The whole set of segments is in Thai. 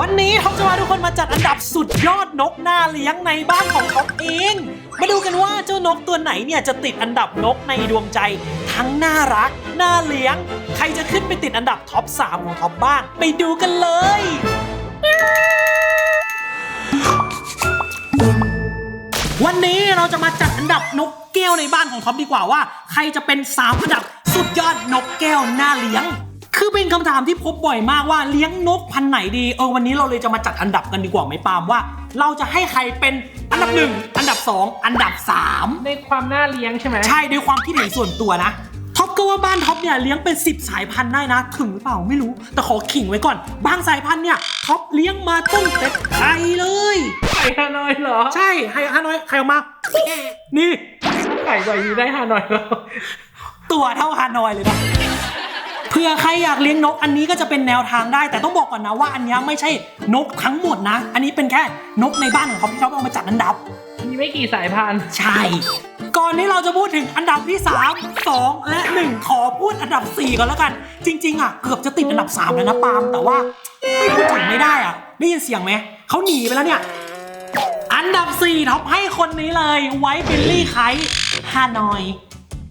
วันนี้ท็อปจะพาทุกคนมาจัดอันดับสุดยอดนกน่าเลี้ยงในบ้านของท็อปเอง มาดูกันว่าเจ้านกตัวไหนเนี่ยจะติดอันดับนกในดวงใจ ทั้งน่ารักน่าเลี้ยง ใครจะขึ้นไปติดอันดับท็อป 3 ของท็อปบ้าง ไปดูกันเลยวันนี้เราจะมาจัดอันดับนกแก้วในบ้านของท็อปดีกว่าว่า ใครจะเป็น3อันดับสุดยอดนกแก้วน่าเลี้ยง คือเป็นคำถามที่พบบ่อยมากว่าเลี้ยงนกพันธุ์ไหนดี เออวันนี้เราเลยจะมาจัดอันดับกันดีกว่าไหมปาล์มว่า เราจะให้ใครเป็นอันดับหนึ่งอันดับสองอันดับสามในความน่าเลี้ยงใช่ไหมใช่ด้วยความคิดเห็นส่วนตัวนะท็อปก็ว่าบ้านท็อปเนี่ยเลี้ยงเป็น 10 สายพันธุ์ได้นะ ถึงหรือเปล่าไม่รู้ แต่ขอขิงไว้ก่อน บางสายพันธุ์เนี่ยท็อปเลี้ยงมาต้นแต่ไข่เลยไข่ฮานอยเหรอ ใช่ไข่ฮานอยไข่ออกมา นี่ไข่ใบนี้ได้ฮานอยเหรอตัวเท่าฮานอยเลยนะ เผื่อใครอยากเลี้ยงนกอันนี้ก็จะเป็นแนวทางได้ แต่ต้องบอกก่อนนะว่าอันเนี้ยไม่ใช่นกทั้งหมดนะ อันนี้เป็นแค่นกในบ้านของเขาที่เขาเอามาจัดอันดับ มีไม่กี่สายพันธุ์ใช่ ก่อนที่เราจะพูดถึงอันดับที่ 3 2 และ 1 ขอพูดอันดับ 4 ก่อนแล้วกัน จริง ๆ อะ เกือบจะติดอันดับ 3 แล้วนะปาล์มแต่ว่าไม่พูดถึงไม่ได้อะ ได้ยินเสียงไหมเขาหนีไปแล้วเนี่ยอันดับ 4ท็อปให้คนนี้เลยไวท์บิลลี่ไคฮานอย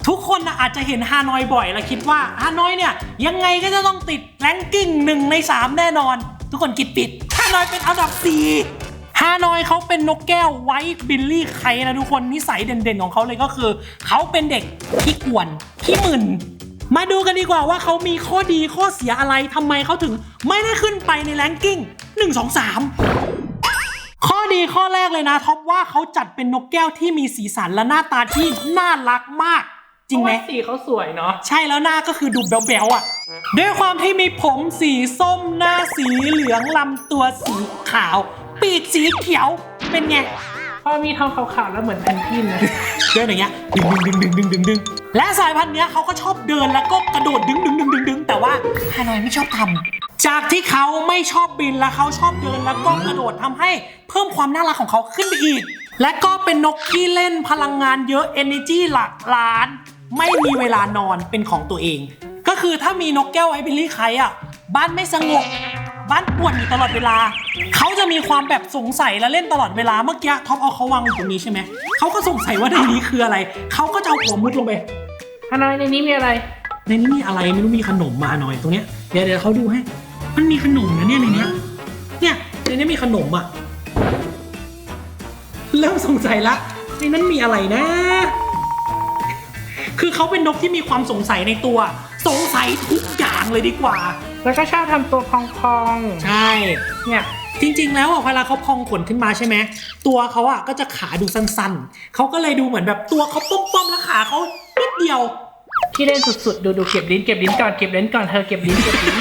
ทุกคนนะอาจจะเห็นฮานอยบ่อย และคิดว่าฮานอยเนี่ยยังไงก็จะต้องติดแรงกิ้งหนึ่งใน 3 แน่นอน ทุกคนคิดผิดฮานอยเป็นอันดับ 4 ฮานอยเขาเป็นนกแก้วไวท์บิลลี่ไคนะทุกคนนิสัยเด่นๆของเขาเลยก็คือ เขาเป็นเด็กขี้กวนขี้หมึนมาดูกันดีกว่าว่าเขามีข้อดีข้อเสียอะไรทำไมเขาถึงไม่ได้ขึ้นไปในแรงกิ้ง 1 2 3ข้อดีข้อแรกเลยนะท็อปว่าเขาจัดเป็นนกแก้วที่มีสีสันและหน้าตาที่น่ารักมาก จริงไหมเพาะว่าสีเขาสวยเนาะใช่แล้วหน้าก็คือดูแบ๊วๆอะ ด้วยความที่มีผมสีส้มหน้าสีเหลืองลำตัวสีขาว ปีกสีเขียวเป็นไงพอมีทองขาวๆแล้วเหมือนแพนกวินนะเดินอย่างเงี้ยดึงดึงดึงดึงดึงดึงและสายพันธุ์เนี้ยเขาก็ชอบเดินแล้วก็กระโดดดึงดึงดึงดึงดึงแต่ว่าฮานอยไม่ชอบทำจากที่เขาไม่ชอบบินแล้วเขาชอบเดินแล้วก็กระโดดทำให้เพิ่มความน่ารักของเขาขึ้นไปอีก และก็เป็นนกที่เล่นพลังงานเยอะ energy หลักล้าน ไม่มีเวลานอนเป็นของตัวเอง ก็คือถ้ามีนกแก้วไอบิลลี่ไคอะ บ้านไม่สงบบ้านป่วนอยู่ตลอดเวลา เขาจะมีความแบบสงสัยและเล่นตลอดเวลา เมื่อกี้ท็อปเอาเขาวางอยู่ตรงนี้ใช่ไหม เขาก็สงสัยว่าในนี้คืออะไร เขาก็จะเอาหัวมุดลงไปฮานอยในนี้มีอะไร ในนี้มีอะไรไม่รู้มีขนมมาหน่อยตรงเนี้ย เดี๋ยวเดี๋ยวเขาดูให้ มันมีขนมนะเนี่ยในเนี้ย เนี่ยในนี้มีขนมอะ เริ่มสงสัยละในนั้นมีอะไรนะ คือเขาเป็นนกที่มีความสงสัยในตัว สงสัยทุกอย่างเลยดีกว่า แล้วก็ชอบทำตัวพองใช่ๆเนี่ยจริงๆ แล้วอะเวลาเขาพองขนขึ้นมาใช่ไหมตัวเขาอะก็จะขาดูสั้นๆเขาก็เลยดูเหมือนแบบตัวเขาป้อมๆแล้วขาเขานิดเดียวที่เล่นสุดๆ ดูดูเก็บลิ้นเก็บลิ้นก่อนเก็บลิ้นก่อนเธอเก็บลิ้นเก็บลิ้น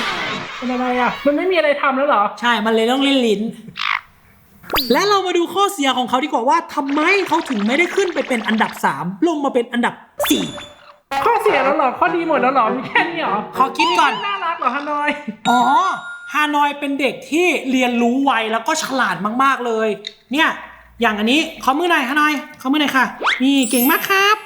เป็นอะไรอะมันไม่มีอะไรทำแล้วเหรอ ใช่ มันเลยต้องเล่นลิ้น และเรามาดูข้อเสียของเขาดีกว่าว่าทำไมเขาถึงไม่ได้ขึ้นไปเป็นอันดับ 3 ลงมาเป็นอันดับ 4ข้อเสียแล้วเหรอ ข้อดีหมดแล้วเหรอมีแค่นี้เหรอขอคิดก่อน น่ารักเหรอฮานอย อ๋อ ฮานอยเป็นเด็กที่เรียนรู้ไวแล้วก็ฉลาดมากๆเลย เนี่ย อย่างอันนี้ขอมือหน่อยฮานอยขอมือหน่อยค่ะ นี่เก่งมากครับ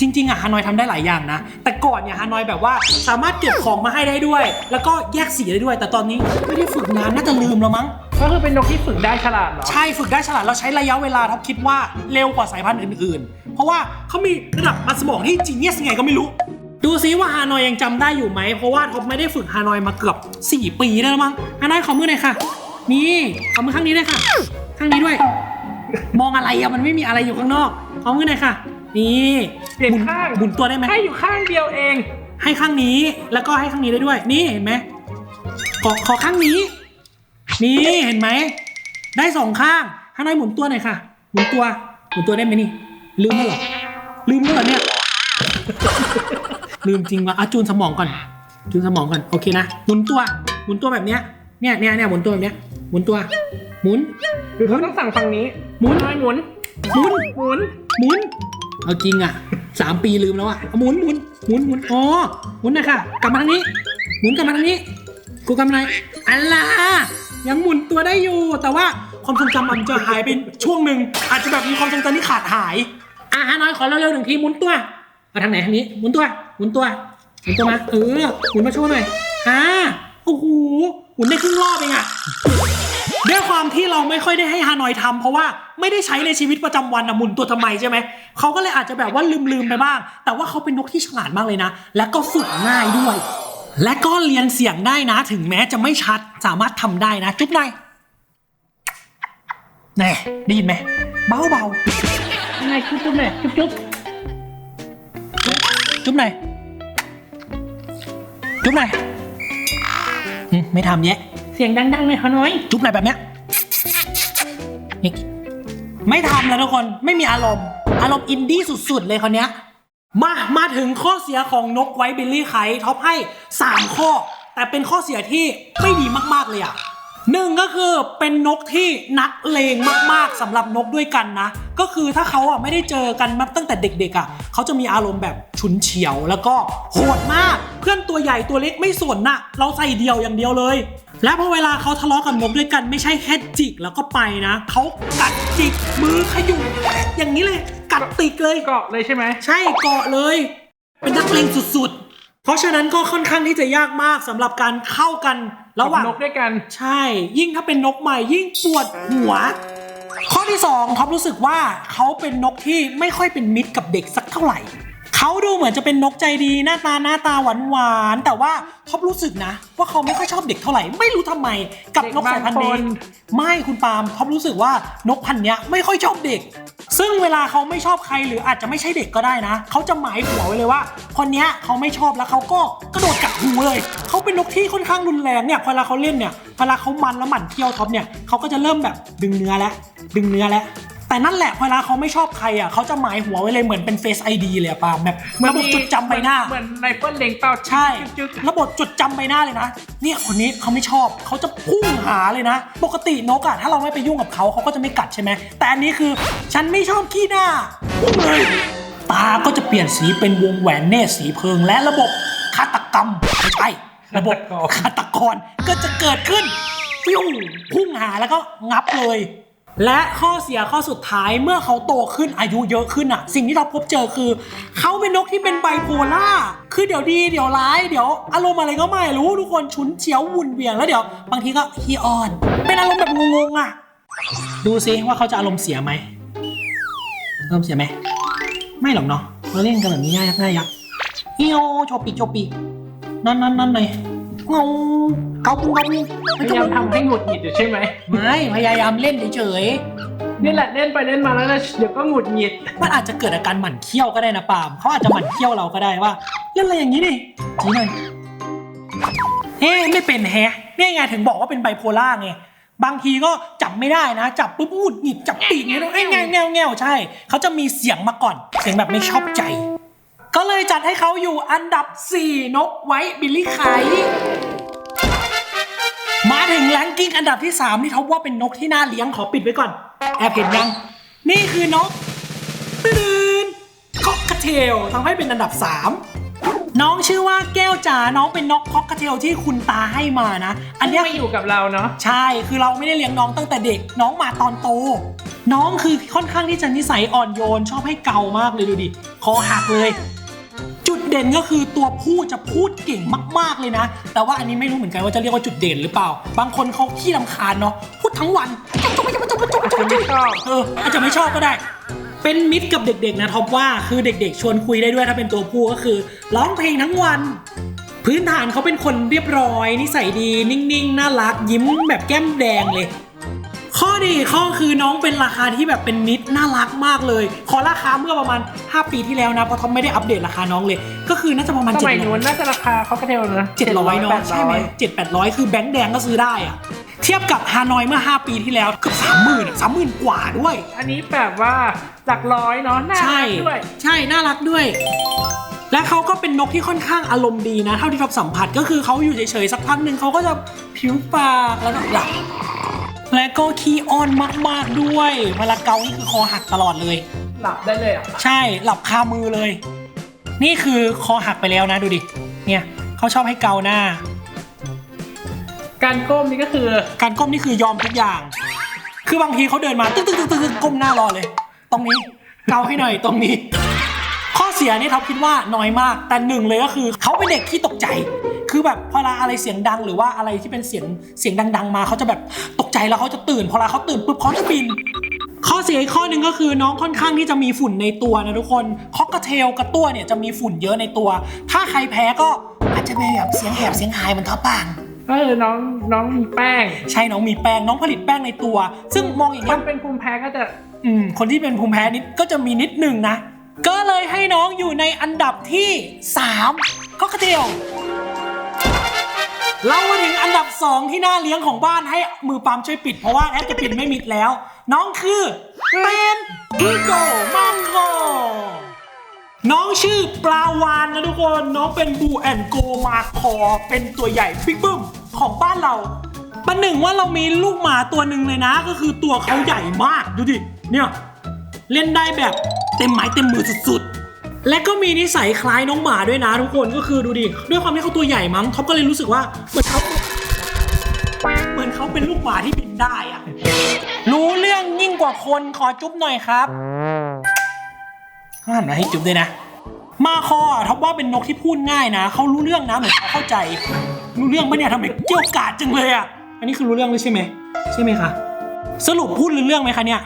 จริงๆอะฮานอยทำได้หลายอย่างนะ แต่ก่อนเนี่ยฮานอยแบบว่าสามารถเก็บของมาให้ได้ด้วย แล้วก็แยกสีได้ด้วย แต่ตอนนี้ไม่ได้ฝึกนานน่าจะลืมแล้วมั้ง ก็คือเป็นนกที่ฝึกได้ฉลาดเหรอ ใช่ฝึกได้ฉลาดเราใช้ระยะเวลาท็อปคิดว่าเร็วกว่าสายพันธุ์อื่นๆ เพราะว่าเขามีระดับมันสมองที่จีเนียสไงก็ไม่รู้ ดูซิว่าฮานอยยังจำได้อยู่ไหมเพราะว่าท็อปไม่ได้ฝึกฮานอยมาเกือบ4 ปีแล้วมั้งฮานอยขอมือหน่อยค่ะ นี่ขอมือข้างนี้ด้วยค่ะ ข้างนี้ด้วย มองอะไรอะมันไม่มีอะไรอยู่ข้างนอกขอมือหน่อยค่ะ นี่เปลี่ยนข้างหมุนตัวได้ไหมให้อยู่ข้างเดียวเอง ให้ข้างนี้แล้วก็ให้ข้างนี้ได้ด้วย นี่เห็นไหมขอขอข้างนี้ นี่เห็นไหมได้สองข้างฮานอยหมุนตัวหน่อยค่ะ หมุนตัว หมุนตัวได้ไหมนี่ ลืมแล้วเหรอลืมแล้วเหรอเนี่ย ลืมจริงว่ะอะจูนสมองก่อน จูนสมองก่อนโอเคนะหมุนตัวหมุนตัวแบบเนี้ยเนี่ยเนี่ยเนี่ยหมุนตัวแบบเนี้ยหมุนตัว หมุน หรือเขาต้องสั่งฝั่งนี้ หมุนฮานอยหมุน หมุนหมุนหมุน เอาจริงอะสามปีลืมแล้วอะเอาหมุนหมุนหมุนหมุนอ๋อหมุนนะค่ะ กลับมาทางนี้ หมุนกลับมาทางนี้ กูกลับมาไหนอันล่ะยังหมุนตัวได้อยู่ แต่ว่าความทรงจำมันจะหายไปช่วงหนึ่งอาจจะแบบมีความทรงจำที่ขาดหาย อะฮะน้อยขอเร็วๆหนึ่งทีหมุนตัวมาทางไหนทางนี้หมุนตัวหมุนตัวหมุนตัวมาเออหมุนมาโชว์หน่อยอ่าโอ้โหหมุนได้ครึ่งรอบเองอะ ด้วยความที่เราไม่ค่อยได้ให้ฮานอยทำเพราะว่าไม่ได้ใช้ในชีวิตประจำวันอะหมุนตัวทำไมใช่ไหมเขาก็เลยอาจจะแบบว่าลืมๆไปบ้าง แต่ว่าเขาเป็นนกที่ฉลาดมากเลยนะ และก็ฝึกง่ายด้วย และก็เรียนเสียงได้นะ ถึงแม้จะไม่ชัดสามารถทำได้นะ จุ๊บหน่อยแน่ได้ยินไหมเบาเบายังไงจุ๊บจุ๊บหน่อยจุ๊บจุ๊บจุ๊บหน่อยจุ๊บหน่อยไม่ทำแยะ เสียงดังๆหน่อยเขาน้อย จุ๊บหน่อยแบบเนี้ยนี่ไม่ทำแล้วทุกคนไม่มีอารมณ์ อารมณ์อินดี้สุดๆเลยคนเนี้ย มามาถึงข้อเสียของนกไวท์บิลลี่ไคท็อปให้ 3 ข้อ แต่เป็นข้อเสียที่ไม่ดีมากๆเลยอะหนึ่งก็คือเป็นนกที่นักเลงมากๆสำหรับนกด้วยกันนะ ก็คือถ้าเขาอะไม่ได้เจอกันมาตั้งแต่เด็กๆอะเขาจะมีอารมณ์แบบฉุนเฉียวแล้วก็โหดมาก เพื่อนตัวใหญ่ตัวเล็กไม่สนน่ะ เราใส่เดียวอย่างเดียวเลย และพอเวลาเขาทะเลาะกับนกด้วยกันไม่ใช่แค่จิกแล้วก็ไปนะ เขากัดจิกมือขยุ่มอย่างนี้เลย กัดติกเลย เกาะเลยใช่ไหม ใช่เกาะเลย เป็นนักเลงสุดๆ เพราะฉะนั้นก็ค่อนข้างที่จะยากมากสำหรับการเข้ากันระหว่าง นกด้วยกัน ใช่ ยิ่งถ้าเป็นนกใหม่ยิ่งปวดหัว ข้อที่สองท็อปรู้สึกว่าเขาเป็นนกที่ไม่ค่อยเป็นมิตรกับเด็กสักเท่าไหร่ เขาดูเหมือนจะเป็นนกใจดีหน้าตาหน้าตาหวานหวานๆแต่ว่าท็อปรู้สึกนะ ว่าเขาไม่ค่อยชอบเด็กเท่าไหร่ไม่รู้ทำไมกับนกสายพันธุ์นี้ไม่คุณปาล์มท็อปรู้สึกว่านกพันธุ์เนี้ยไม่ค่อยชอบเด็ก ซึ่งเวลาเขาไม่ชอบใครหรืออาจจะไม่ใช่เด็กก็ได้นะ เขาจะหมายหัวไว้เลยว่า คนเนี้ยเขาไม่ชอบแล้วเขาก็กระโดดกัดหูเลยเขาเป็นนกที่ค่อนข้างรุนแรงเนี่ยพอเวลาเขาเล่นเนี่ยเวลาเขามันแล้วหมั่นเที่ยวท็อปเนี่ยเขาก็จะเริ่มแบบดึงเนื้อแล้วดึงเนื้อแล้ว แต่นั่นแหละเวลาเขาไม่ชอบใครอะเขาจะหมายหัวไว้เลยเหมือนเป็น Face ID เลยอะปาล์มแบบระบบจดจำใบหน้า เหมือนไรเฟิลเล็งเป้าใช่ จึ๊กระบบจดจำใบหน้าเลยนะ เนี่ยคนนี้เขาไม่ชอบเขาจะพุ่งหาเลยนะ ปกตินกอะถ้าเราไม่ไปยุ่งกับเขาเขาก็จะไม่กัดใช่ไหม แต่อันนี้คือ ฉันไม่ชอบขี้หน้าพุ่งเลยตาก็จะเปลี่ยนสีเป็นวงแหวนเนตรสีเพิง และระบบฆาตกรรมไม่ใช่ระบบฆาตกรก็จะเกิดขึ้นฟิวพุ่งหาแล้วก็งับเลย และข้อเสียข้อสุดท้ายเมื่อเขาโตขึ้นอายุเยอะขึ้นอะสิ่งที่เราพบเจอคือ เขาเป็นนกที่เป็นไบโพล่าคือเดี๋ยวดีเดี๋ยวร้ายเดี๋ยวอารมณ์อะไรก็ไม่รู้ทุกคนฉุนเฉียววุ่นเวียงแล้วเดี๋ยวบางทีก็ฮีออน เป็นอารมณ์แบบงงๆอะดูซิว่าเขาจะอารมณ์เสียไหมอารมณ์เสียไหมไม่หรอกเนาะเราเล่นกันแบบนี้ง่ายง่ายยักเอียวโชปิโชปินั่นนั่นนั่นเลย งงเกาปุงเกาปุงพยายามทำให้หงุดหงิดอยู่ใช่ไหมไม่พยายามเล่นเฉยนี่แหละเล่นไปเล่นมาแล้วก็เดี๋ยวก็หงุดหงิดๆมันอาจจะเกิดอาการหมั่นเคี้ยวก็ได้นะปาล์มเขาอาจจะหมั่นเคี้ยวเราก็ได้ว่าเล่นอะไรอย่างนี้ดิจีหน่อยเฮ้ไม่เป็นแฮะนี่ไงถึงบอกว่าเป็นไบโพล่าไงบางทีก็จับไม่ได้นะ จับปุ๊บหงุดหงิดจับปีกเนี่ยต้องเอ้ยแงวแงวแงวใช่เขาจะมีเสียงมาก่อน เสียงแบบไม่ชอบใจ ก็เลยจัดให้เขาอยู่อันดับ 4 นกไว้บิลลี่ไคมาถึงแรงกิ้งอันดับที่ 3 ที่ท็อปว่าเป็นนกที่น่าเลี้ยงขอปิดไว้ก่อน แอบเห็นยัง นี่คือนกตื่นคอกเทลทำให้เป็นอันดับ 3 น้องชื่อว่าแก้วจ๋าน้องเป็นนกคอกเทลที่คุณตาให้มานะ อันเนี้ยไม่อยู่กับเราเนาะใช่คือเราไม่ได้เลี้ยงน้องตั้งแต่เด็ก น้องมาตอนโต น้องคือค่อนข้างที่จะนิสัยอ่อนโยน ชอบให้เกามากเลยดูดิคอหักเลย จุดเด่นก็คือตัวผู้จะพูดเก่งมาก ๆเลยนะ แต่ว่าอันนี้ไม่รู้เหมือนกันว่าจะเรียกว่าจุดเด่นหรือเปล่า บางคนเขาขี้รำคาญเนาะพูดทั้งวันอาจจะไม่ชอบเอออาจจะไม่ชอบก็ได้ เป็นมิตรกับเด็กๆนะท็อปว่าคือเด็กๆ ชวนคุยได้ด้วยถ้าเป็นตัวผู้ก็คือ ร้องเพลงทั้งวัน พื้นฐานเขาเป็นคนเรียบร้อยนิสัยดี นิ่งๆ น่ารักยิ้มแบบแก้มแดงเลย ดีข้อคือน้องเป็นราคาที่แบบเป็นมิตรน่ารักมากเลย ขอราคาเมื่อประมาณ 5 ปีที่แล้วนะเพราะท็อปไม่ได้อัปเดตราคาน้องเลย ก็คือน่าจะประมาณสเจ็ดมัยร้นู้อนยน่าจะราคาเขากระเทลนะเจ็ดร้อยเนาะใช่ไหมเจ็ดแปดร้อยคือแบงค์แดงก็ซื้อได้อะเทียบกับฮานอยเมื่อ 5 ปีที่แล้วเกือบสามหมื่นสามหมื่นกว่าด้วย อันนี้แบบว่าหลักร้อยเนาะน่าใช่รักด้วย ใช่น่ารักด้วย และเขาก็เป็นนกที่ค่อนข้างอารมณ์ดีนะ เท่าที่ท็อปสัมผัสก็คือเขาอยู่เฉยๆสักพักหนึ่งเขาก็จะผิวปากแล้วก็หลับ และก็ขี้อ้อนมาก ๆ ด้วยเวลาเกานี่คือคอหักตลอดเลย หลับได้เลยอะใช่หลับคามือเลย นี่คือคอหักไปแล้วนะดูดิ เนี่ยเขาชอบให้เกาหน้า การก้มนี่ก็คือ การก้มนี่คือยอมทุกอย่าง คือบางทีเขาเดินมาตึ๊กตึ๊กตึ๊กตึ๊กก้มหน้ารอเลย ตรงนี้เกาให้หน่อยตรงนี้ ข้อเสียนี่ท็อปคิดว่าน้อยมาก แต่หนึ่งเลยก็คือเขาเป็นเด็กที่ตกใจ คือแบบพอเวลาอะไรเสียงดังหรือว่าอะไรที่เป็นเสียงเสียงดัง ๆ มาเขาจะแบบตกใจแล้วเขาจะตื่น พอเวลาเขาตื่นปุ๊บเขาจะบิน ข้อเสียอีกข้อหนึ่งก็คือน้องค่อนข้างที่จะมีฝุ่นในตัวนะทุกคนคอกเทลกระตั้วเนี่ยจะมีฝุ่นเยอะในตัว ถ้าใครแพ้ก็อาจจะมีแบบเสียงแหบเสียงหายเหมือนท็อปปาง ก็คือน้องน้องมีแป้ง ใช่น้องมีแป้งน้องผลิตแป้งในตัว ซึ่งมองอย่างคนี้ยนเป็นภูมิแพ้ก็จะอืมคนที่เป็นภูมิแพ้นิดก็จะมีนิดหนึ่งนะ ก็เลยให้น้องอยู่ในอันดับที่ 3ก็กระเดียว เรามาถึงอันดับ 2 ที่น่าเลี้ยงของบ้านให้มือปามช่วยปิดเพราะว่าแอปจะปิดไม่มิดแล้ว น้องคือเป็นอีโกมังโกน้องชื่อปลาวานนะทุกคน น้องเป็นบูแอนโกมาคอ เป็นตัวใหญ่บิ๊กบึ้มของบ้านเราประหนึ่งว่าเรามีลูกหมาตัวหนึ่งเลยนะ ก็คือตัวเขาใหญ่มากดูดิเนี่ยเล่นได้แบบเต็มไม้เต็มมือสุดๆ และก็มีนิสัยคล้ายน้องหมาด้วยนะทุกคนก็คือดูดิด้วยความที่เขาตัวใหญ่มั้งท็อปก็เลยรู้สึกว่าเหมือนเขาเหมือนเขาเป็นลูกหมาที่บินได้อะรู้เรื่องยิ่งกว่าคนขอจุ๊บหน่อยครับหันมาให้จุ๊บด้วยนะ มาคอท็อปว่าเป็นนกที่พูดง่ายนะเขารู้เรื่องนะเหมือนเขาเข้าใจ รู้เรื่องปะเนี่ยทำไมเกี่ยวกาดจังเลยอะอันนี้คือรู้เรื่องเลยใช่ไหมใช่ไหมคะสรุปพูดรู้เรื่องไหมคะเนี่ย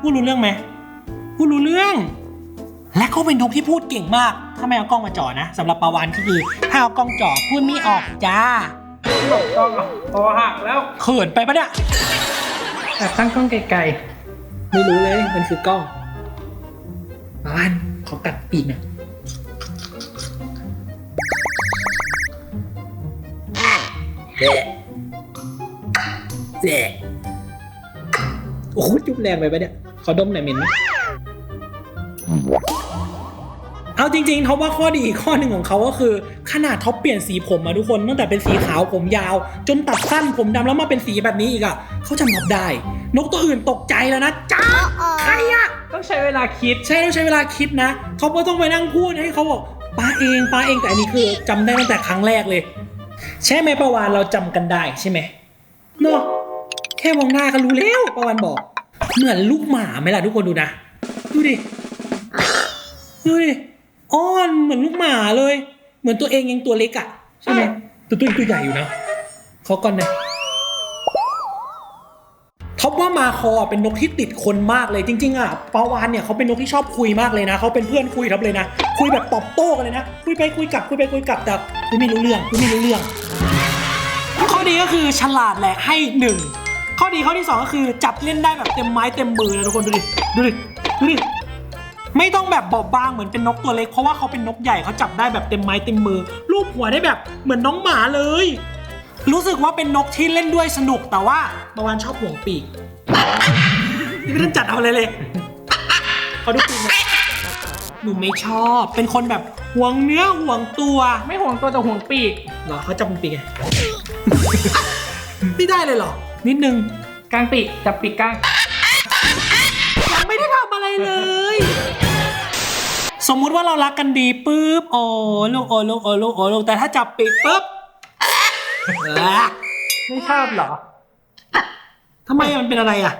พูดรู้เรื่องไหมพูดรู้เรื่อง และเขาเป็นนกที่พูดเก่งมาก ถ้าไม่เอากล้องมาจ่อนะสำหรับปลาวานก็คือถ้าเอากล้องจ่อพูดไม่ออกจ้าหลบกล้องอะคอหักแล้วเขินไปปะเนี่ยแต่ตั้งกล้องไกลไม่รู้เลยมันคือกล้องปลาวานขอกัดปีกหน่อยแจ๊ะแจ๊ะโอ้โหจุ๊บแรงไปปะเนี่ยขอดมหน่อยเหม็นไหม เอาจริงๆท็อปว่าข้อดีอีกข้อหนึ่งของเขาก็คือ ขนาดท็อปเปลี่ยนสีผมมาทุกคนตั้งแต่เป็นสีขาวผมยาว จนตัดสั้นผมดำแล้วมาเป็นสีแบบนี้อีกอะเขาจำท็อปได้ นกตัวอื่นตกใจแล้วนะจ้าใครอะต้องใช้เวลาคิดใช่ต้องใช้เวลาคิดนะท็อปก็ต้องไปนั่งพูดให้เขาบอกป้าเองป้าเองแต่อันนี้คือจำได้ตั้งแต่ครั้งแรกเลย ใช่ไหมประวานเราจำกันได้ใช่ไหมเนาะแค่มองหน้าก็รู้แล้วประวานบอก เหมือนลูกหมาไหมล่ะทุกคนดูนะ ดูดิ ดูดิอ้อนเหมือนลูกหมาเลย เหมือนตัวเองยังตัวเล็กอะใช่ไหมตัวตัวเองตัวใหญ่อยู่นะขอก่อนหนะท็อปว่ามาคอเป็นนกที่ติดคนมากเลยจริง ๆอะปาวานเนี่ยเขาเป็นนกที่ชอบคุยมากเลยนะเขาเป็นเพื่อนคุยทับเลยนะ คุยแบบตอบโต้กันเลยนะ คุยไปคุยกลับคุยไปคุยกลับแต่คุยไม่รู้เรื่องคุยไม่รู้เรื่อง ข้อดีก็คือฉลาดแหละให้หนึ่งข้อดีข้อที่สองก็คือจับเล่นได้แบบเต็มไม้เต็มมือนะทุกคนดูดิดูดิดูดิ ไม่ต้องแบบบอบบางเหมือนเป็นนกตัวเล็กเพราะว่าเขาเป็นนกใหญ่เขาจับได้แบบเต็มไม้เต็มมือลูบหัวได้แบบเหมือนน้องหมาเลย รู้สึกว่าเป็นนกที่เล่นด้วยสนุกแต่ว่าประวันชอบห่วงปีกนี่ไม่ต้องจัดเอาอะไรเลยเขาดูปีกหน่อยหนูไม่ชอบ เป็นคนแบบห่วงเนื้อห่วงตัวไม่ห่วงตัวแต่ห่วงปีกเหรอเขาจับเป็นปีกไง ไม่ได้เลยเหรอ นิดนึง กลางปีกจับปีกกลางยังไม่ได้ทำอะไรเลย สมมุติว่าเรารักกันดีปุ๊บโอ้ลูกโอ้ลูกโอ้ลูกโอ้ลูกแต่ถ้าจับปีกปุ๊บเอ้อไม่ชอบเหรอทำไมมันเป็นอะไรอะ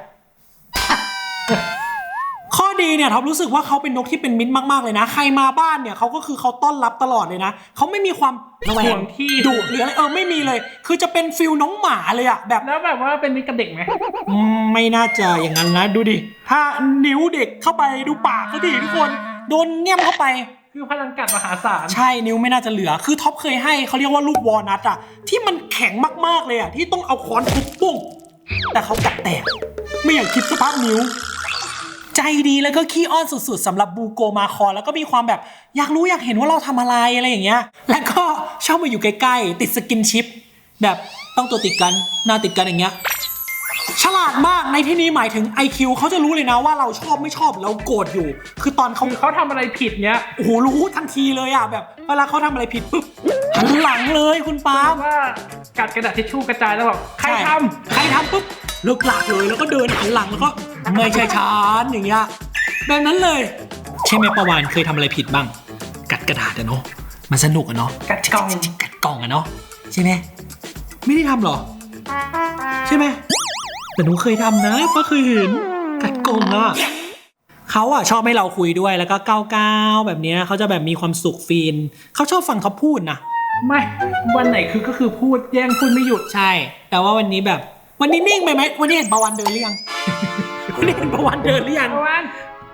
ข้อดีเนี่ยท็อปรู้สึกว่าเขาเป็นนกที่เป็นมิตรมากๆเลยนะ ใครมาบ้านเนี่ยเขาก็คือเขาต้อนรับตลอดเลยนะเขาไม่มีความระแวห่วงงที่ดุหรืออะไรเออไม่มีเลย คือจะเป็นฟิลน้องหมาเลยอะแบบแล้วแบบว่าเป็นมิตรกับเด็กไหมอืมไม่น่าจะอย่างนั้นนะดูดิถ้านิ้วเด็กเข้าไปดูปากเขาดิทุกคน โดนเงี่ยมเข้าไป คือพลังกัดมหาศาล ใช่นิ้วไม่น่าจะเหลือ คือท็อปเคยให้เขาเรียกว่าลูกวอลนัทอะที่มันแข็งมากๆเลยอะที่ต้องเอาค้อนทุบปุ้งแต่เขากัดแตก ไม่อยากคิดสภาพนิ้ว ใจดีแล้วก็ขี้อ้อนสุดๆสำหรับบูโกมาคอ แล้วก็มีความแบบอยากรู้อยากเห็นว่าเราทำอะไรอะไรอย่างเงี้ย แล้วก็ชอบมาอยู่ใกล้ๆติดสกินชิป แบบต้องตัวติดกันหน้าติดกันอย่างเงี้ย ฉลาดมากในที่นี้หมายถึง IQ เขาจะรู้เลยนะว่าเราชอบไม่ชอบเราโกรธอยู่ คือตอนเขาคือเขาทำอะไรผิดเนี้ยโอ้โหรู้ทันทีเลยอะแบบเวลาเขาทำอะไรผิดปุ๊บหันหลังเลยคุณปาล์ม ว่ากัดกระดาษทิชชู่กระจายแล้วบอกใครทำใครทำปุ๊บเลิกหลักเลยแล้วก็เดินหันหลังแล้วก็ไม่ใช่ฉันอย่างเงี้ยแบบนั้นเลย ใช่ไหมประวานเคยทำอะไรผิดบ้าง กัดกระดาษอะเนาะมันสนุกอะเนาะกัดกล่อง กัดกล่องอะเนาะใช่ไหมไม่ได้ทำหรอ ใช่ไหม แต่หนูเคยทำนะป้าเคยเห็นกัดกล่องอะเขาอะชอบให้เราคุยด้วยแล้วก็ก้าวๆแบบเนี้ยเขาจะแบบมีความสุขฟีนเขาชอบฟังเขาพูดนะไม่วันไหนคือก็คือพูดแย่งพูดไม่หยุดใช่ แต่ว่าวันนี้แบบ วันนี้นิ่งไปไหมวันนี้เห็นประวันเดินหรือยังวันนี้เห็นประวันเดินหรือยังประวัน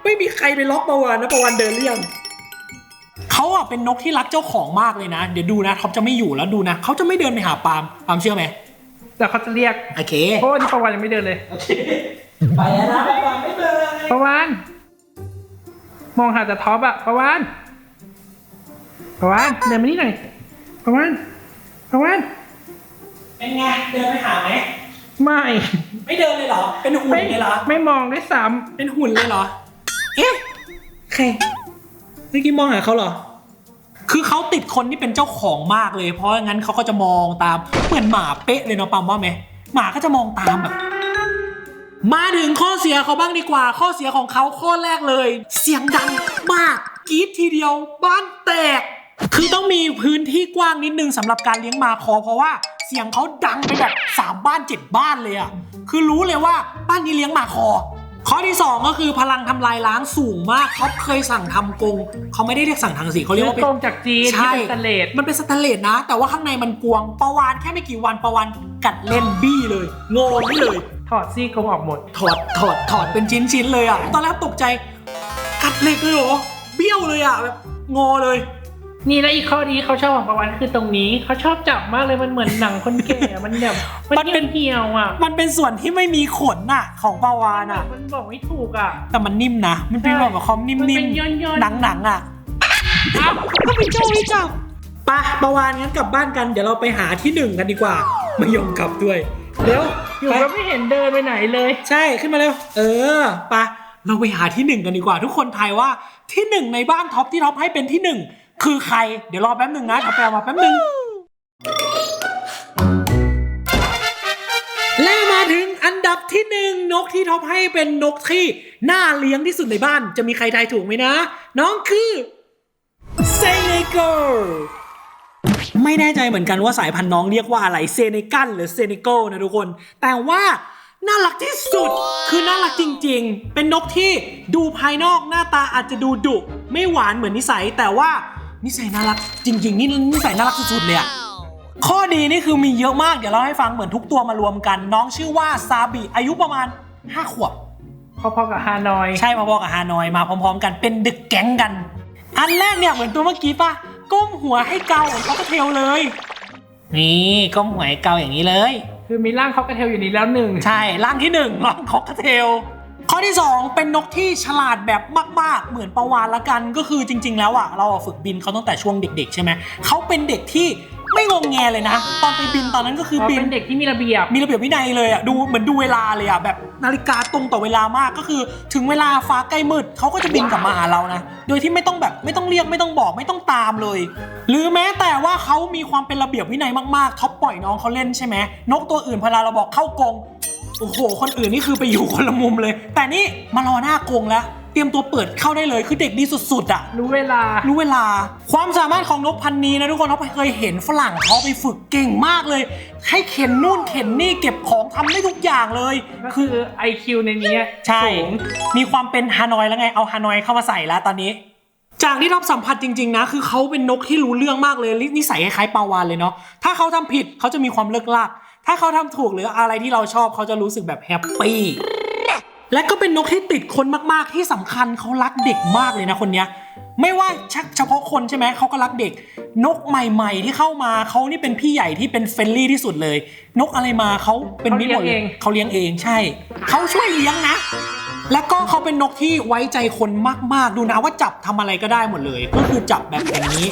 ไม่มีใครไปล็อกประวันนะประวันเดินหรือยังเขาอะเป็นนกที่รักเจ้าของมากเลยนะ เดี๋ยวดูนะท็อปจะไม่อยู่แล้วดูนะเขาจะไม่เดินไปหาปาล์มปาล์มเชื่อไหม แต่เขาจะเรียกโอเคเพราะวันนี้ประวันยังไม่เดินเลยไปแล้วนะปาล์มไม่เดินประวันมองหาแต่ท็อปอะประวันประวันเดินมานี่หน่อยประวันประวันเป็นไงเดินไปหาไหมไม่ ไม่เดินเลยเหรอ เป็นหุ่นไม่เลยเหรอ ไม่มองด้วยซ้เป็นหุ่นเลยเหรอ เอ๊ะ ใคร เมื่อกี้มองหาเขาเหรอ คือเขาติดคนที่เป็นเจ้าของมากเลย เพราะงั้นเขาก็จะมองตามเหมือนหมาเป๊ะเลยเนาะปามว่าไหมหมาก็จะมองตามแบบ มาถึงข้อเสียเขาบ้างดีกว่า ข้อเสียของเขาข้อแรกเลย เสียงดังมากกรี๊ดทีเดียวบ้านแตก คือต้องมีพื้นที่กว้างนิดนึงสำหรับการเลี้ยงมาคอ เพราะว่าเสียงเขาดังไปแบบสามบ้านเจ็ดบ้านเลยอะคือรู้เลยว่าบ้านนี้เลี้ยงมาคอ ข้อที่สองก็คือพลังทำลายล้างสูงมากเขาเคยสั่งทำกรงเขาไม่ได้เรียกสั่งทางสีเขาำเรียกว่าเป็นตรงจากจีนใช่ที่เป็นสเลดมันเป็นสแตนเลสนะ แต่ว่าข้างในมันกวงประวานแค่ไม่กี่วันประวานกัดเล่นบี้เลยงงนี่เลย ถอดซี่กรงออกหมด ถอดถอดถอดเป็นชิ้นชิ้นๆเลยอะ ตอนแรกตกใจ กัดเหล็กเลยเหรอเบี้ยวเลยอะแบบงอเลย นี่แล้วอีกข้อนี้เขาชอบของประวันคือตรงนี้เขาชอบจับมากเลยมันเหมือนหนังคนแก่มันแบบมันมันเป็นเหี่ยวๆอะ มันเป็นส่วนที่ไม่มีขนน่ะ ของปลาวานอะ มันบอกไม่ถูกอะ แต่มันนิ่มนะ มันเป็นแบบความนิ่มันเป็มนย่อนๆๆหนังหนังๆอะอ้าวก็เป็นโจ้ที่จับไปะปลาวานงั้นกลับบ้านกันเดี๋ยวเราไปหาที่หนึ่งกันดีกว่าไม่ยอมกลับด้วยเดี๋ยวอยู่ไปก็ไม่เห็นเดินไปไหนเลย ใช่ขึ้นมาเร็วเออไปะเราไปหาที่หนึ่งกันดีกว่า ทุกคนทายว่าที่หนึ่งในบ้านท็อปที่ท็อปให้เป็นที่หนึ่ง คือใคร เดี๋ยวรอแป๊บหนึ่งนะท็อปไปเอามาแป๊บหนึ่งและมาถึงอันดับที่หนึ่งนกที่ท็อปให้เป็นนกที่น่าเลี้ยงที่สุดในบ้าน จะมีใครทายถูกไหมนะ น้องคือเซเนโกไม่แน่ใจเหมือนกันว่าสายพันธุ์น้องเรียกว่าอะไรเซเนกันหรือเซเนโกนะทุกคน แต่ว่าน่ารักที่สุดคือน่ารักจริง ๆ เป็นนกที่ดูภายนอกหน้าตาอาจจะดูดุไม่หวานเหมือนนิสัย แต่ว่า นิสัยน่ารักจริง ๆ นี่นิสัยน่ารักสุดๆเลยอะข้อดีนี่คือมีเยอะมาก เดี๋ยวเล่าให้ฟังเหมือนทุกตัวมารวมกัน น้องชื่อว่าซาบิอายุประมาณ 5 ขวบ พอๆกับฮานอย ใช่มาบอกกับฮานอยมาพร้อม ๆ กันเป็นดึกแก๊งกัน อันแรกเนี่ยเหมือนตัวเมื่อกี้ปะก้มหัวให้เกาเหมือนเขากระเทลเลย นี่ก้มหัวให้เกาอย่างนี้เลย คือมีร่างคอกระเทลอยู่นี้แล้วหนึ่งใช่ร่างที่หนึ่งร่างของกระเทล ข้อที่สองเป็นนกที่ฉลาดแบบมาก ๆ เหมือนประวานละกัน ก็คือจริง ๆ แล้วอะเราอะฝึกบินเขาตั้งแต่ช่วงเด็ก ๆ ใช่ไหมเขาเป็นเด็กที่ไม่งงแงเลยนะ ตอนไปบินตอนนั้นก็คือเขาบิน เป็นเด็กที่มีระเบียบ มีระเบียบวินัยเลยอะดูเหมือนดูเวลาเลยอะแบบนาฬิกาตรงต่อเวลามากก็คือ ถึงเวลาฟ้าใกล้มืดเขาก็จะบินกลับมาหาเรานะ โดยที่ไม่ต้องแบบไม่ต้องเรียกไม่ต้องบอกไม่ต้องตามเลย หรือแม้แต่ว่าเขามีความเป็นระเบียบวินัยมากๆเขาปล่อยน้องเขาเล่นใช่ไหมนกตัวอื่นพอเราบอกเข้ากรง โอ้โห คนอื่นนี่คือไปอยู่คนละมุมเลย แต่นี่มารอหน้ากรงแล้ว เตรียมตัวเปิดเข้าได้เลย คือเด็กดีสุดๆอะรู้เวลา รู้เวลา ความสามารถของนกพันธุ์นี้นะทุกคนเราเคยเห็นฝรั่งเขาไปฝึกเก่งมากเลย ให้เข็นนู่นเข็นนี่เก็บของทำได้ทุกอย่างเลย ก็คือ IQ ในนี้ใช่ สูงมีความเป็นฮานอยแล้วไง เอาฮานอยเข้ามาใส่แล้วตอนนี้ จากที่ท็อปสัมผัสจริง ๆ นะ คือเขาเป็นนกที่รู้เรื่องมากเลยนิสัยคล้ายๆปลาวานเลยเนาะ ถ้าเขาทำผิดเขาจะมีความเลิกลาก ถ้าเขาทำถูกหรืออะไรที่เราชอบเขาจะรู้สึกแบบแฮปปี้และก็เป็นนกที่ติดคนมากๆ ที่สำคัญเขารักเด็กมากเลยนะคนเนี้ยไม่ว่าชักเฉพาะคนใช่ไหมเขาก็รักเด็ก นกใหม่ ๆ ที่เข้ามาเขานี่เป็นพี่ใหญ่ที่เป็นเฟรนลี่ที่สุดเลย นกอะไรมาเขาเป็นมิตรหมดเลยเขาเลี้ยงเองใช่เขาช่วยเลี้ยงนะ แล้วก็เขาเป็นนกที่ไว้ใจคนมากๆ ดูนะว่าจับทำอะไรก็ได้หมดเลย ก็คือจับแบบอย่างนี้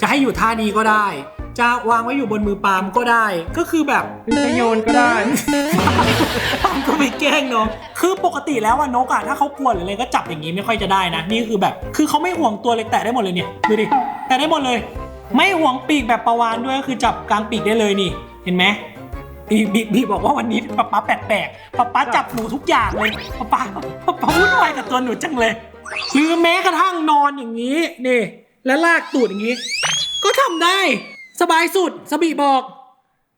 จะให้อยู่ท่านี้ก็ได้ จะวางไว้อยู่บนมือปาล์มก็ได้ ก็คือแบบเป็นประโยชน์ก็ได้ ปาล์มก็ไม่แกล้งเนาะคือปกติแล้วอะนกอะถ้าเขากลัวหรืออะไรก็จับอย่างนี้ไม่ค่อยจะได้นะ นี่คือแบบ คือเขาไม่ห่วงตัวเลยแตะได้หมดเลยเนี่ยดูดิแตะได้หมดเลย ไม่ห่วงปีกแบบประวานด้วยก็คือจับกลางปีกได้เลยนี่ เห็นไหมบีบีบีบอกว่าวันนี้ป๊าป๊าแปลกๆป๊าป๊าจับหนูทุกอย่างเลยป๊าป๊าป๊าป๊าวุ่นวายกับตัวหนูจังเลย หรือแม้กระทั่งนอนอย่างนี้นี่ และลากตูดอย่างนี้ ก็ทำได้ สบายสุดสบีบอก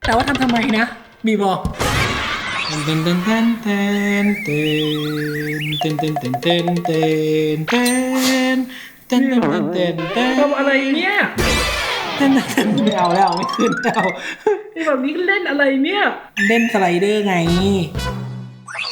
แต่ว่าทำทำไมนะบีบอกเต้นเต้นเต้นเต้นเต้นเต้นเต้นเต้นเต้นเต้นเต้นเต้นเต้นเต้นเต้นเต้นทำอะไรเนี่ยเล่นไม่เอาแล้วไม่ขึ้นไม่เอานี่แบบนี้เล่นอะไรเนี่ย เล่นสไลเดอร์ไง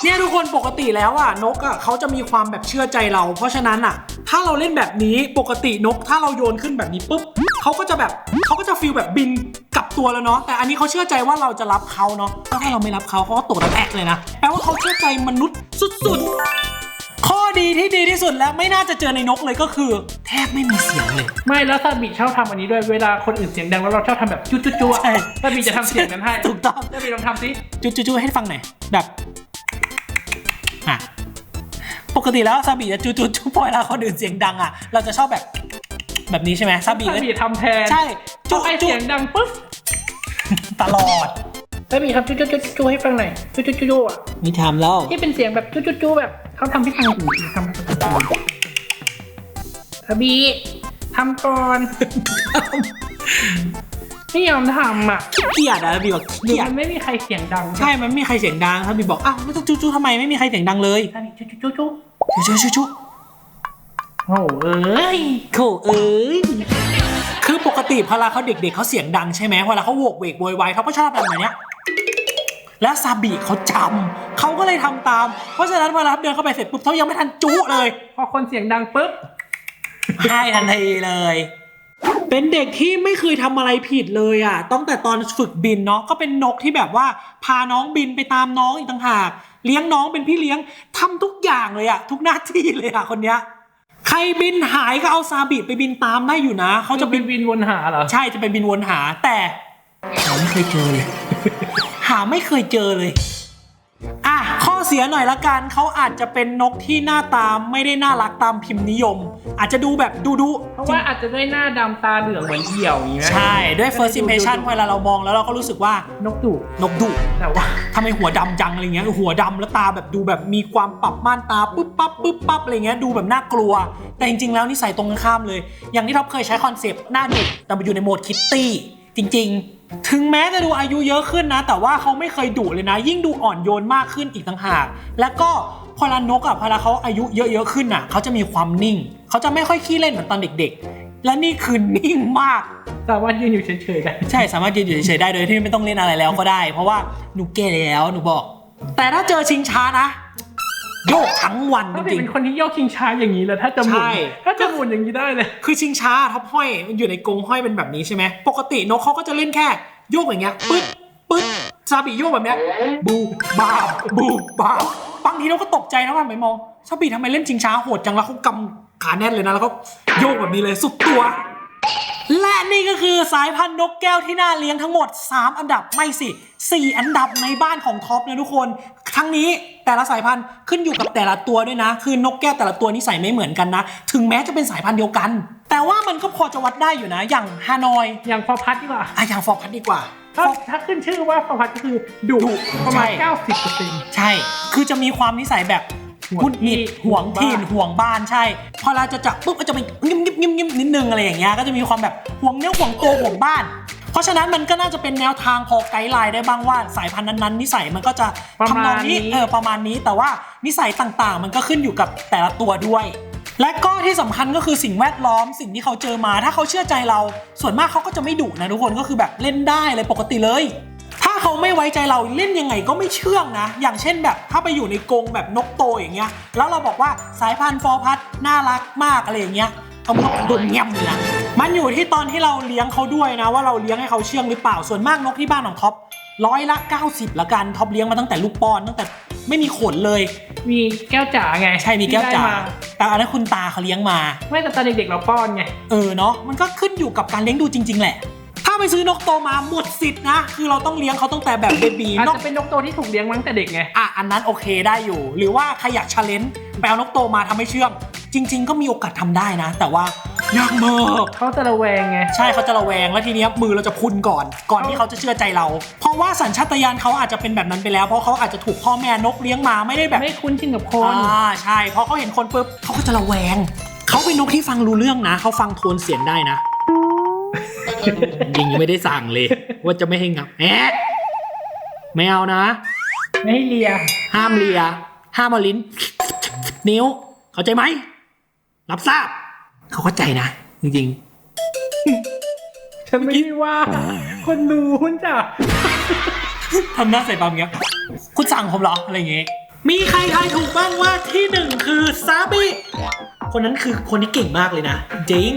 เนี่ยทุกคนปกติแล้วอะนกอะเขาจะมีความแบบเชื่อใจเรา เพราะฉะนั้นอะ ถ้าเราเล่นแบบนี้ปกตินก ถ้าเราโยนขึ้นแบบนี้ปุ๊บเขาก็จะแบบเขาก็จะฟีลแบบบินกลับตัวแล้วเนาะแต่อันนี้เขาเชื่อใจว่าเราจะรับเขาเนาะถ้าเราไม่รับเขาเขาก็ตกระแทกเลยนะแปลว่าเขาเชื่อใจมนุษย์สุดๆ ข้อดีที่ดีที่สุดและไม่น่าจะเจอในนกเลยก็คือ แทบไม่มีเสียงเลย ไม่แล้วซาบิชอบทำอันนี้ด้วยเวลาคนอื่นเสียงดังแล้วเราชอบทำแบบจุ๊จุ๊จุ๊ใช่ ซาบิจะทำเสียงนั้นให้ถูกต้อง ซาบิลองทำสิจุจุๆให้ฟังหน่อยแบบ อะ ปกติแล้วซาบิจะจุจุๆพอเวลาคนอื่นเสียงดังอะ เราจะชอบแบบแบบนี้ใช่ไหมซาบิซาก็บิทำแทนใช่จุจุให้จุเสียงดังปุ๊บตลอดซาบิทำจุ๊จุ๊จุ๊จุ๊ให้ฟังหน่อยจุ๊จุ๊จุ๊จุ๊อะมีทำแล้วที่เป็นเสียงแบบจุ๊จุ๊จุ๊แบบเขาทำให้ฟังหูทำซาบิทำก่อน ไม่ยอมทำอะเกลียดอะซาบิบอกหรืเกอลียดมันไม่มีใครเสียงดังใช่ มันไม่มีใครเสียงดังซาบิบอกอ้าวไม่ต้องจุจุๆทำไมไม่มีใครเสียงดังเลยซาบิจุ๊จุ๊จุ๊จุ๊จุจุๆจุโอ้เอ้ยๆโถเอ้ยคือปกติพอเวลาเขาเด็ก ๆเขาเสียงดังใช่ไหมเวลาเขาโวกเวกโวยวายเขาก็ชอบแบบเนี้ยและซาบิเขาจำเขาก็เลยทำตาม เพราะฉะนั้นเวลาเดินเข้าไปเสร็จปุ๊บเขายังไม่ทันจุเลย พอคนเสียงดังปุ๊บให้ทันทีเลย เป็นเด็กที่ไม่เคยทำอะไรผิดเลยอะตั้งแต่ตอนฝึกบินเนาะก็เป็นนกที่แบบว่า พาน้องบินไปตามน้องอีกต่างหาก เลี้ยงน้องเป็นพี่เลี้ยงทำทุกอย่างเลยอะ ทุกหน้าที่เลยอะคนเนี้ยใครบินหายก็เอาซาบิไปบินตามได้อยู่นะเขาเขาจะจะบิบินน วินวนหาเหรอ ใช่จะไปบินวนหาแต่หาไม่เคยเจอเลย หาไม่เคยเจอเลยอะข้อ เสียหน่อยละกันเขาอาจจะเป็นนกที่หน้าตาไม่ได้น่ารักตามพิมพ์นิยม อาจจะดูแบบดูดูเพราะว่าอาจจะด้วยหน้าดำตาเหลืองเหมือนเหี่ยวอย่างนี้ไหมใช่ด้วย first impression ดูเวลาเรามองแล้วเราก็รู้สึกว่านกดุนกดุแต่ว่าทำไมหัวดำจังอะไรเงี้ยหัวดำแล้วตาแบบดูแบบมีความปรับม่านตาปุ๊บปั๊บปุ๊บปั๊บอะไรเงี้ยดูแบบน่ากลัว แต่จริงๆแล้วนิสัยตรงกันข้ามเลย อย่างที่ท็อปเคยใช้คอนเซปต์หน้าดุแต่มาอยู่ในโหมดคิตตี้จริง ๆ ถึงแม้จะดูอายุเยอะขึ้นนะ แต่ว่าเขาไม่เคยดุเลยนะ ยิ่งดูอ่อนโยนมากขึ้นอีกต่างหาก แล้วก็พอลานกอะพอลาเขาอายุเยอะๆขึ้นอะเขาจะมีความนิ่ง เขาจะไม่ค่อยขี้เล่นเหมือนตอนเด็กๆ และนี่คือนิ่งมาก สามารถยืนอยู่เฉยๆได้ใช่สามารถยืนอยู่เฉยๆได้โดยที่ไม่ต้องเล่นอะไรแล้วก็ได้ เพราะว่าหนูแก่แล้วหนูบอก แต่ถ้าเจอชิงช้านะ โยกทั้งวันจถ้าริง เป็นคนที่โยกชิงช้าอย่างนี้แล้วถ้าจะหมุนใช่ ถ้าจะหมุนอย่างนี้ได้เลย ๆ คือชิงช้าท็อปห้อยมันอยู่ในกรงห้อยเป็นแบบนี้ใช่ไหมปกตินกเขาก็จะเล่นแค่โยกอย่างเงี้ยปึ๊ดปึ๊ดซาบิโยกแบบเนี้ยบูบาบูบาบางทีเราก็ตกใจนะว่าไปมองซาบิทำไมเล่นชิงช้าโหดจังแล้วเขากำขาแน่นเลยนะแล้วก็โยกแบบนี้เลยสุดตัว และนี่ก็คือสายพันธุ์นกแก้วที่น่าเลี้ยงทั้งหมด 3 อันดับไม่สิ 4 อันดับในบ้านของท็อปนะทุกคน ทั้งนี้แต่ละสายพันธุ์ขึ้นอยู่กับแต่ละตัวด้วยนะ คือนกแก้วแต่ละตัวนิสัยไม่เหมือนกันนะ ถึงแม้จะเป็นสายพันธุ์เดียวกัน แต่ว่ามันก็พอจะวัดได้อยู่นะ อย่างฮานอยอย่างฟอร์พัดดีกว่าอะอย่างฟอร์พัดดีกว่า ถ้าถ้าขึ้นชื่อว่าฟอร์พัดก็คือดุดุประมาณใช่ 90เปอร์เซ็นต์ใช่ คือจะมีความนิสัยแบบห่วงหงุดหงิดที่ห่วงถิ่นห่ห่ววงงบ้านใช่ พอเราจะจับปุ๊บก็จะไปงิมงิมงิมงิมนิดนึงอะไรอย่างเงี้ย ก็จะมีความแบบห่วงเนื้อห่วงตัวห่วงบ้านเพ ราะฉะนั้นมันก็น่าจะเป็นแนวทางพอไกด์ไลน์ได้บ้างว่าสายพันธุ์นั้นๆนิสัยมันก็จะประทำนมาองณนี้นี้เออประมาณนี้ แต่ว่านิสัยต่างๆ มันก็ขึ้นอยู่กับแต่ละตัวด้วย และก็ที่สำคัญก็คือสิ่งแวดล้อมสิ่งที่เขาเจอมา ถ้าเขาเชื่อใจเรา ส่วนมากเขาก็จะไม่ดุนะทุกคนก็คือแบบเล่นได้เลยปกติเลยถ้าเขาไม่ไว้ใจเราเล่นยังไงก็ไม่เชื่องนะ อย่างเช่นแบบถ้าไปอยู่ในกรงแบบนกโตอย่างเงี้ย แล้วเราบอกว่าสายพันธุ์ฟอร์พัดน่ารักมากอะไรอย่างเงี้ย เขาบอกโดนเงียบเลยนะมันอยู่ที่ตอนที่เราเลี้ยงเขาด้วยนะ ว่าเราเลี้ยงให้เขาเชื่องหรือเปล่าส่วนมากนกที่บ้านของท็อปร้อยละ 90 ละกันท็อปเลี้ยงมาตั้งแต่ลูกป้อนตั้งแต่ไม่มีขนเลย มีแก้วจ๋าไงใช่มีแก้วจ๋าที่ได้มแต่อันนั้นคุณตาเขาเลี้ยงมา ไม่แต่ตอนเด็กๆเราป้อนไง เออเนาะมันก็ขึ้นอยู่กับการเลี้ยงดูจริง ๆ แหละ ถ้าไปซื้อนกโตมาหมดสิทธิ์นะ คือเราต้องเลี้ยงเขาตั้งแต่แบบเบบีอาจนกจะเป็นนกโตที่ถูกเลี้ยงมาตั้งแต่เด็กไง อะอันนั้นโอเคได้อยู่ หรือว่าใครอยากชาเลนจ์ไปเอานกโตมาทำให้เชื่อง จริง ๆ ก็มีโอกาสทำได้นะ แต่ว่ายากมากเขาจะระแวงไง ใช่เขาจะระแวงแล้วทีเนี้ยมือเราจะพุนก่อน ก่อนที่เขาจะเชื่อใจเรา เพราะว่าสัญชาตญาณเขาอาจจะเป็นแบบนั้นไปแล้ว เพราะเขาอาจจะถูกพ่อแม่นกเลี้ยงมาไม่ได้แบบ ไม่คุ้นชินกับคน อ่าใช่เพราะเขาเห็นคนปุ๊บเขาก็จะระแวง เขาเป็นนกที่ฟังรู้เรื่องนะ เขาฟังโทนเสียงได้นะจริงๆยังไม่ได้สั่งเลย ว่าจะไม่ให้งับแอะไม่เอานะ ไม่ให้เลีย ห้ามเลีย ห้ามเอาลิ้น นิ้ว เข้าใจไหม รับทราบ เขาเข้าใจนะ จริงๆฉันไม่ได้ว่า คนนู้นจ้ะทำหน้าใส่ปามเงี้ย คุณสั่งผมเหรอ อะไรอย่างเงี้ยมีใครทายถูกบ้างว่าที่หนึ่งคือซาบิ คนนั้นคือคนที่เก่งมากเลยนะจริง